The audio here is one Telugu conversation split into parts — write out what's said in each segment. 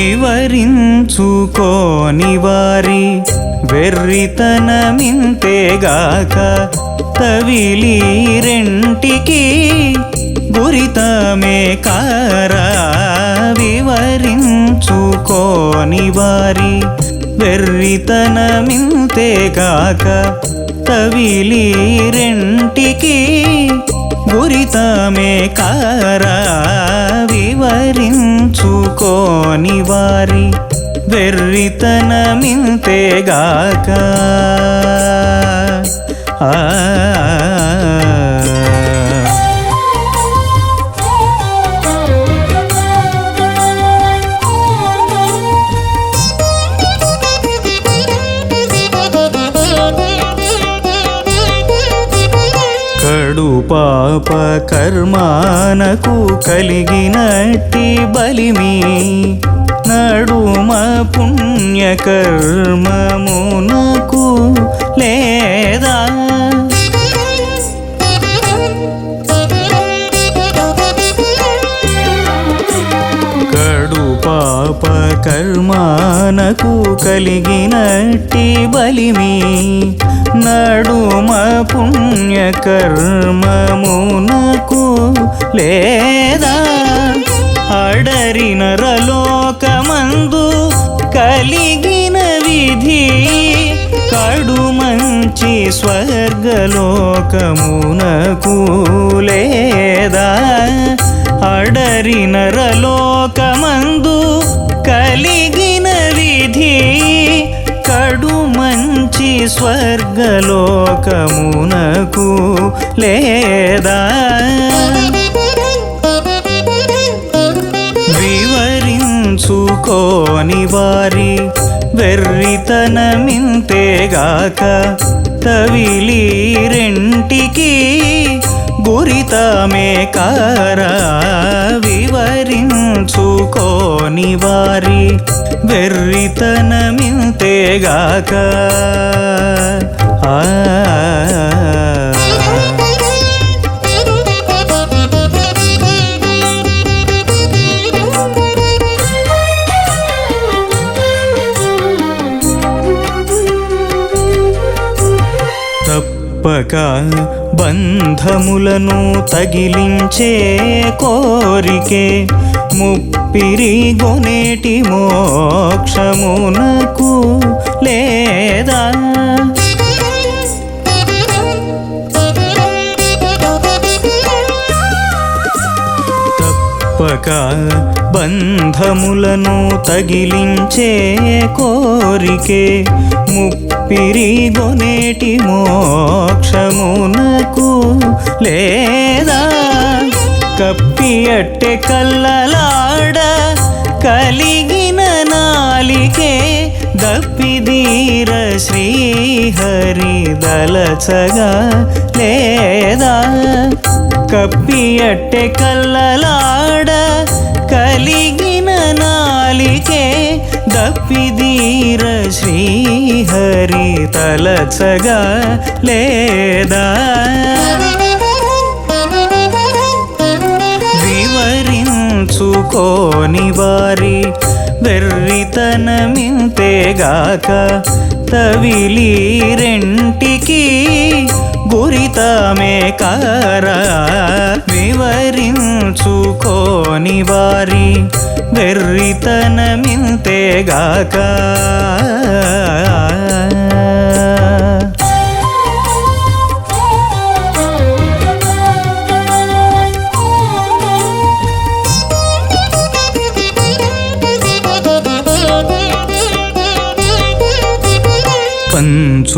వివరించుకోని వారి వెర్రితనమింతేగాక తవిలి రెంటికి గురితమే కారా వివరించుకోని వారి వెర్రితనమింతేగాక తవిలి రెంటికి గురితమే కారా వివరించుకోని వారి వెర్రితనమింతేగాక. ఆ పాప కర్మానకు కలిగినట్టి బలిమి. నడుమ పుణ్యకర్మమునకు లేదా? కడు పాప కర్మానకు కలిగినట్టి బలిమి. నడు కర్మమునకు లేదా? అడరిన రలోకమందు కలిగిన విధి కడు మంచి స్వర్గలోకమునకు లేదా? అడరిన రలోక లేదా? వివరించుకోని వారి వెర్రితనమింతేగాక తవిలి రెంటికి గురితమే కారా? వివరించుకోని వారి వెర్రితనమింతేగాక. ఆ తప్పక బంధములను తగిలించే కోరికే ముప్పిరి గొనేటి మోక్షమునకు లేదా? తప్పక బంధములను తగిలించే కోరికే పిరిగొనేటి గొనేటి మోక్షమునకు లేదా? కప్పి అట్టె కల్లలాడ కలిగిన నాలికే దప్పిదీర శ్రీహరి దలచగా లేదా? కప్పి అట్టె కల్లలాడ కలిగి నాలికే దప్పిదీర శ్రీహరి తలచగా లేదా? వివరించుకోని వారి వెర్రితనమింతేగాక తవిలి రెంటికి గురితమే కర వివరించుకోని వారి వెర్రితనమింతేగాక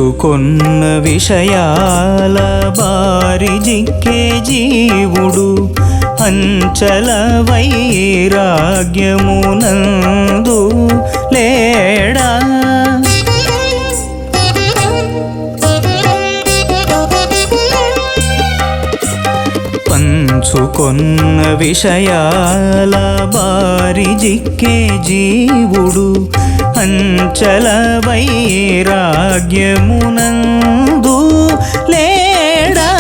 పంచుకొన్న విషయాల బారి జిక్కే జీవుడు అంచల వైరాగ్యమునందు లేడా? పంచుకొన్న విషయాల బారి జిక్కే జీవుడు అంచల వైరాగ్యమునందు లేడా?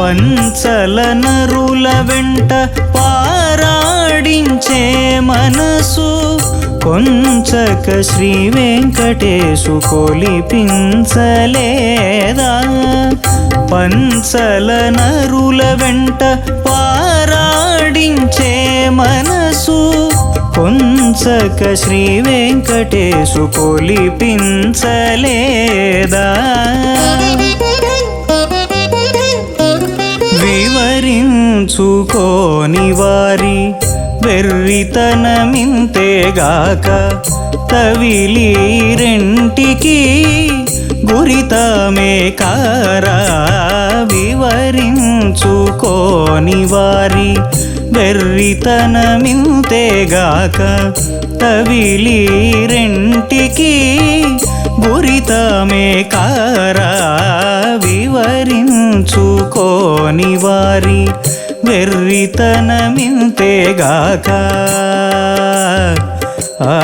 పంచల నరుల వెంట పారాడించే మనసు కొంచక శ్రీ వెంకటేశు కొలిపించలేదా? పంచల నరుల వెంట పారాడించే మనసు పుంసక శ్రీ వెంకటేశు పొలిపించలేదా వివరించుకోని వారి వెర్రితనమింతేగాక తవిలి రెంటికి గురితమే కారా? వివరించుకోని వారి వెర్రితనమింతేగాక తవిలి రెంటికి గురితమే కారా వివరించుకోని వారి వెర్రితనమింతేగాక ఆ